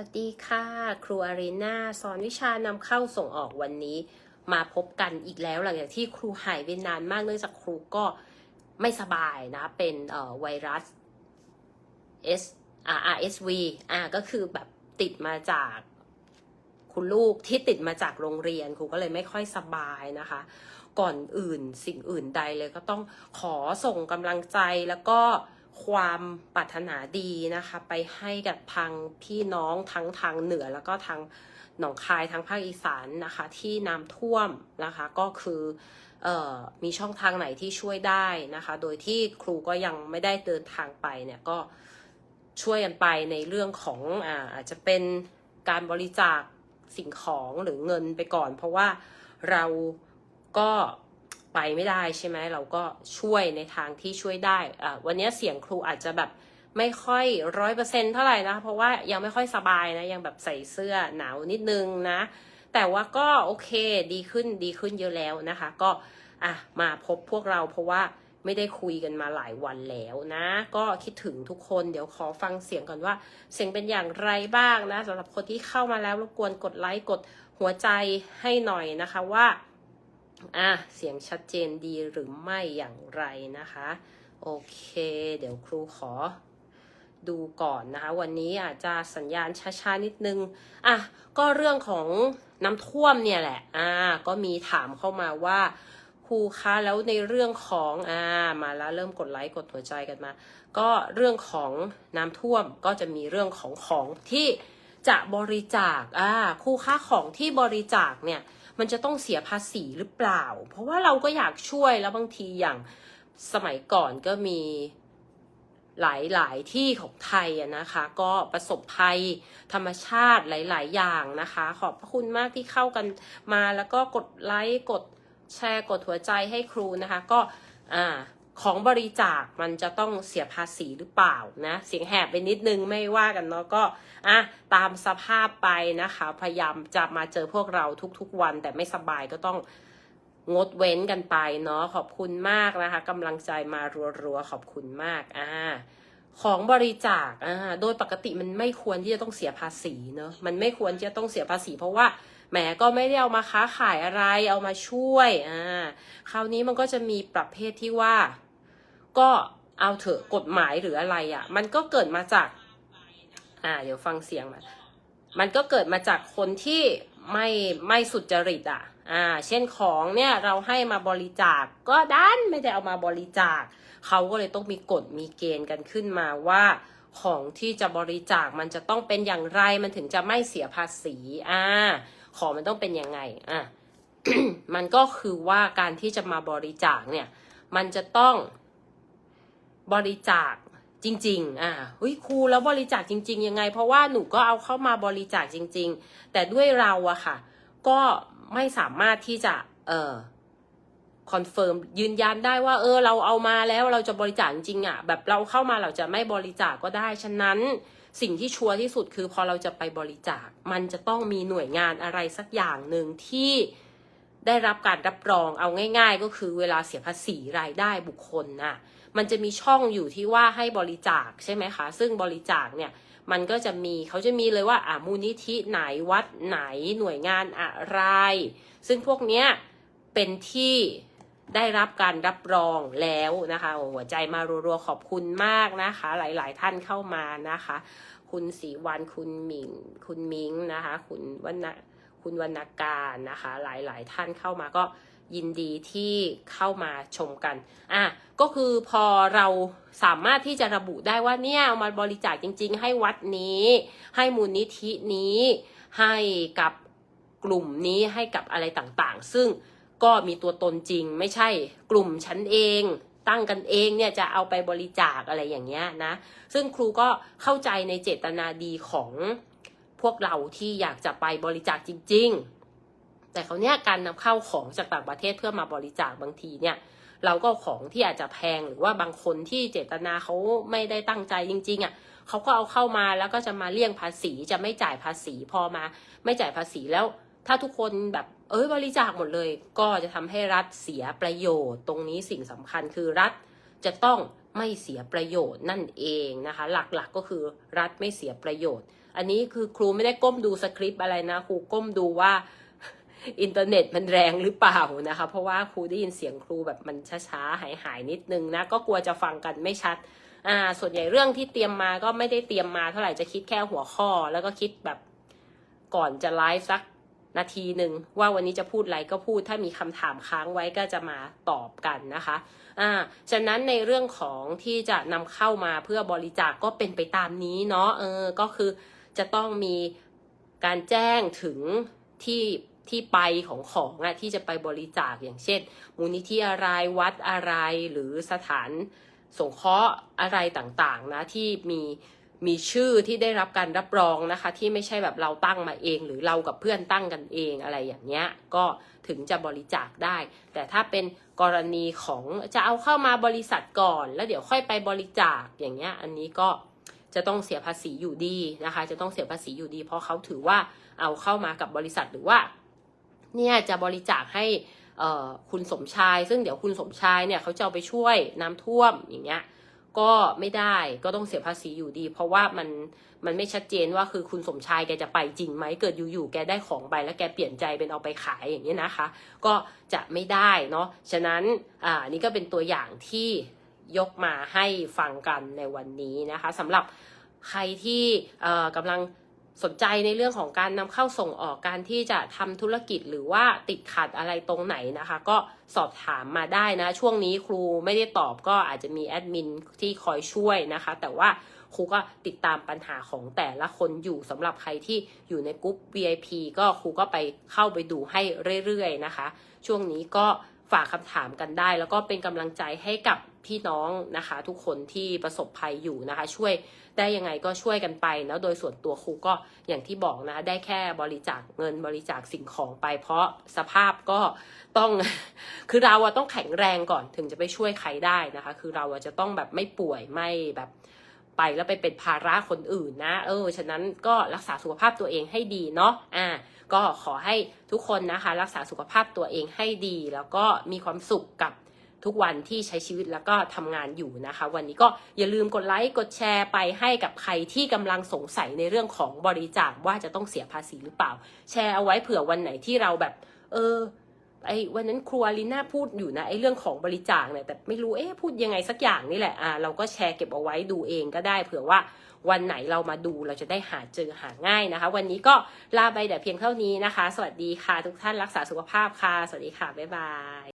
วัสดีค่ะ ครูอารีนาสอนวิชานำเข้าส่งออกวันนี้ มาพบกันอีกแล้วหลังจากที่ครูหายไปนานมากเนื่องจากครูก็ไม่สบายนะ เป็นไวรัส S R R S V อ่าก็คือแบบติดมาจากคุณลูกที่ติดมาจากโรงเรียน ครูก็เลยไม่ค่อยสบายนะคะ ก่อนอื่นสิ่งอื่นใดเลยก็ต้องขอส่งกำลังใจแล้วก็ ความปรารถนาดีนะคะ ไปให้กับทางพี่น้องทั้งทางเหนือแล้วก็ทางหนองคายทางภาคอีสานนะคะ ที่น้ำท่วมนะคะ ก็คือออมีช่องทางไหนที่ช่วยได้นะคะ โดยที่ครูก็ยังไม่ได้เดินทางไปเนี่ยก็ช่วยกันไปในเรื่องของอาอาจจะเป็นการบริจาคสิ่งของหรือเงินไปก่อน เพราะว่าเราก็ ไปไม่ได้ใช่ไหมเราก็ช่วยในทางที่ช่วยได้อ่าวันนี้เสียงครูอาจจะแบบไม่ค่อยร้อยเปอร์เซ็นเท่าไหร่นะ เพราะว่ายังไม่ค่อยสบายนะ ยังแบบใส่เสื้อหนาวนิดนึงนะ แต่ว่าก็โอเคดีขึ้นดีขึ้นเยอะแล้วนะคะ ก็อะมาพบพวกเราเพราะว่าไม่ได้คุยกันมาหลายวันแล้วนะ ก็คิดถึงทุกคนเดี๋ยวขอฟังเสียงก่อนว่า เสียงเป็นอย่างไรบ้างนะสำหรับคนที่เข้ามาแล้วรบกวนกดไลค์กดหัวใจให้หน่อยนะคะว่า อะเสียงชัดเจนดีหรือไม่อย่างไรนะคะ โอเค เดี๋ยวครูขอดูก่อนนะคะ วันนี้อาจจะสัญญาณช้าๆนิดนึงอะก็เรื่องของน้ำท่วมเนี่ยแหละอ่าก็มีถามเข้ามาว่าครูคะแล้วในเรื่องของอ่ามาแล้วเริ่มกดไลค์กดหัวใจกันมา ก็เรื่องของน้ำท่วมก็จะมีเรื่องของของที่จะบริจาคอ่าครูคะของที่บริจาคเนี่ย มันจะต้องเสียภาษีหรือเปล่า เพราะว่าเราก็อยากช่วยแล้วบางทีอย่างสมัยก่อนก็มีหลายหลายๆที่ของไทยอะนะคะ ก็ประสบภัยธรรมชาติหลาย ๆ อย่างนะคะ ขอบพระคุณมากที่เข้ากันมาแล้วก็กดไลค์กดแชร์กดหัวใจให้ครูนะคะ ก็อ่า ของบริจาคมันจะต้องเสียภาษีหรือเปล่านะ เสียงแหบไปนิดนึงไม่ว่ากันเนาะก็อะตามสภาพไปนะคะ พยายามจะมาเจอพวกเราทุกๆวัน แต่ไม่สบายก็ต้องงดเว้นกันไปเนาะขอบคุณมากนะคะกำลังใจมารัวๆขอบคุณมากอ่าของบริจาคอ่าโดยปกติมันไม่ควรที่จะต้องเสียภาษีเนาะมันไม่ควรที่จะต้องเสียภาษีเพราะว่าแหมก็ไม่ได้เอามาค้าขายอะไรเอามาช่วยอ่าคราวนี้มันก็จะมีประเภทที่ว่า ก็เอาเถอะกฎหมายหรืออะไรอะ่ะ มันก็เกิดมาจาก อ่า เดี๋ยวฟังเสียงมันมันก็เกิดมาจากคนที่ไม่ไม่สุจริตอะ อ่า เช่นของเนี่ยเราให้มาบริจาคก็ดันไม่ได้เอามาบริจาค เขาก็เลยต้องมีกฎมีเกณฑ์กันขึ้นมาว่า ของที่จะบริจาคมันจะต้องเป็นอย่างไรมันถึงจะไม่เสียภาษี อ่า ของมันต้องเป็นยังไง อะ มันก็คือว่าการที่จะมาบริจาคเนี่ย มันจะต้อง บริจาคจริง ๆ อ่าเฮ้ยครูแล้วบริจาคจริง ๆ ยังไง เพราะว่าหนูก็เอาเข้ามาบริจาคจริง ๆ แต่ด้วยเราอะค่ะ ก็ไม่สามารถที่จะเอ่อคอนเฟิร์มยืนยันได้ว่า เออ เราเอามาแล้วเราจะบริจาคจริงอะแบบเราเข้ามาเราจะไม่บริจาคก็ได้ ฉะนั้นสิ่งที่ชัวร์ที่สุดคือพอเราจะไปบริจาค มันจะต้องมีหน่วยงานอะไรสักอย่างหนึ่งที่ได้รับการรับรองเอาง่าย ๆ ก็คือเวลาเสียภาษีรายได้บุคคลน่ะ มันจะมีช่องอยู่ที่ว่าให้บริจาคใช่ไหมคะ ซึ่งบริจาคเนี่ยมันก็จะมีเขาจะมีเลยว่าอ่ามูลนิธิไหนวัดไหนหน่วยงานอะไร ซึ่งพวกเนี้ยเป็นที่ได้รับการรับรองแล้วนะคะ หัวใจมารัวๆขอบคุณมากนะคะ หลายๆท่านเข้ามานะคะ คุณศรีวันคุณหมิงคุณมิงนะคะ คุณวรรณคุณวรรณการนะคะ หลายๆท่านเข้ามาก็ ยินดีที่เข้ามาชมกัน อะ ก็คือพอเราสามารถที่จะระบุได้ว่าเนี่ยเอามาบริจาคจริง ๆ ให้วัดนี้ ให้มูลนิธินี้ ให้กับกลุ่มนี้ให้กับอะไรต่างๆ ซึ่งก็มีตัวตนจริงไม่ใช่กลุ่มฉันเอง ตั้งกันเองเนี่ยจะเอาไปบริจาคอะไรอย่างเงี้ยนะ ซึ่งครูก็เข้าใจในเจตนาดีของพวกเราที่อยากจะไปบริจาคจริง ๆ แต่เขาวเนี้ยการนำเข้าของจากต่างประเทศเพื่อมาบริจาคบางทีเนี่ย เราก็ของที่อาจจะแพงหรือว่าบางคนที่เจตนาเขาไม่ได้ตั้งใจจริง ๆอะเขาก็เอาเข้ามาแล้วก็จะมาเลี่ยงภาษีจะไม่จ่ายภาษีพอมา ไม่จ่ายภาษีแล้ว ถ้าทุกคนแบบเอ้ยบริจาคหมดเลย ก็จะทำให้รัฐเสียประโยชน์ ตรงนี้สิ่งสำคัญคือรัฐจะต้องไม่เสียประโยชน์นั่นเองนะคะ หลักๆก็คือรัฐไม่เสียประโยชน์ อันนี้คือครูไม่ได้ก้มดูสคริปต์อะไรนะครูก้มดูว่า อินเทอร์เน็ตมันแรงหรือเปล่านะคะ เพราะว่าครูได้ยินเสียงครูแบบมันช้าๆหายหายๆนิดนึงนะ ก็กลัวจะฟังกันไม่ชัด อ่า ส่วนใหญ่เรื่องที่เตรียมมาก็ไม่ได้เตรียมมาเท่าไหร่จะคิดแค่หัวข้อ แล้วก็คิดแบบก่อนจะไลฟ์สักนาทีหนึ่งว่าวันนี้จะพูดอะไรก็พูดถ้ามีคำถามค้างไว้ก็จะมาตอบกันนะคะ อ่า ฉะนั้นในเรื่องของที่จะนำเข้ามาเพื่อบริจาคกก็เป็นไปตามนี้เนาะ เออ ก็คือจะต้องมีการแจ้งถึงที่ ที่ไปของของอะที่จะไปบริจาคอย่างเช่น มูลนิธิอะไรวัดอะไรหรือสถานสงเคราะห์อะไรต่างๆนะที่มีมีชื่อที่ได้รับการรับรองนะคะ ที่ไม่ใช่แบบเราตั้งมาเอง หรือเรากับเพื่อนตั้งกันเองอะไรอย่างเงี้ยก็ถึงจะบริจาคได้ แต่ถ้าเป็นกรณีของจะเอาเข้ามาบริษัทก่อน แล้วเดี๋ยวค่อยไปบริจาคอย่างเงี้ยอันนี้ก็จะต้องเสียภาษีอยู่ดีนะคะ จะต้องเสียภาษีอยู่ดี เพราะเขาถือว่าเอาเข้ามากับบริษัทหรือว่า เนี่ยจะบริจาคให้คุณสมชาย ซึ่งเดี๋ยวคุณสมชายเนี่ยเขาจะเอาไปช่วยน้ำท่วมอย่างเงี้ยก็ไม่ได้ก็ต้องเสียภาษีอยู่ดี เพราะว่ามันมันไม่ชัดเจนว่าคือคุณสมชายแกจะไปจริงไหมเกิดอยู่ๆแกได้ของไปแล้วแกเปลี่ยนใจเป็นเอาไปขายอย่างนี้ยนะคะ ก็จะไม่ได้เนาะฉะนั้นอ่านี่ก็เป็นตัวอย่างที่ยกมาให้ฟังกันในวันนี้นะคะสำหรับใครที่กำลัง สนใจในเรื่องของการนำเข้าส่งออกการที่จะทำธุรกิจหรือว่าติดขัดอะไรตรงไหนนะคะ ก็สอบถามมาได้นะ ช่วงนี้ครูไม่ได้ตอบก็อาจจะมีแอดมินที่คอยช่วยนะคะ แต่ว่าครูก็ติดตามปัญหาของแต่ละคนอยู่สำหรับใครที่อยู่ในกลุ่ม VIP ก็ครูก็ไปเข้าไปดูให้เรื่อยๆนะคะ ช่วงนี้ก็ฝากคำถามกันได้ แล้วก็เป็นกำลังใจให้กับ พี่น้องนะคะ ทุกคนที่ประสบภัยอยู่นะคะ ช่วยได้ยังไงก็ช่วยกันไปแล้วโดยส่วนตัวครูก็อย่างที่บอกนะได้แค่บริจาคเงินบริจาคสิ่งของไป เพราะสภาพก็ต้องคือเราต้องแข็งแรงก่อนถึงจะไปช่วยใครได้นะคะ คือเราจะต้องแบบไม่ป่วยไม่แบบไปแล้วไปเป็นภาระคนอื่นนะ เออ ฉะนั้นก็รักษาสุขภาพตัวเองให้ดีเนาะ อ่า ก็ขอให้ทุกคนนะคะ รักษาสุขภาพตัวเองให้ดี แล้วก็มีความสุขกับ ทุกวันที่ใช้ชีวิตแล้วก็ทำงานอยู่นะคะ วันนี้ก็อย่าลืมกดไลค์กดแชร์ไปให้กับใครที่กำลังสงสัยในเรื่องของบริจาคว่าจะต้องเสียภาษีหรือเปล่า แชร์เอาไว้เผื่อวันไหนที่เราแบบ เออไอ้วันนั้นครูอารีนาพูดอยู่นะไอ้เรื่องของบริจาคเนี่ยแต่ไม่รู้เอ๊ะพูดยังไงสักอย่างนี่แหละอ่าเราก็แชร์เก็บเอาไว้ดูเองก็ได้เผื่อว่าวันไหนเรามาดูเราจะได้หาเจอหาง่ายนะคะ วันนี้ก็ลาไปแต่เพียงเท่านี้นะคะ สวัสดีค่ะ ทุกท่านรักษาสุขภาพค่ะ สวัสดีค่ะ บ๊ายบาย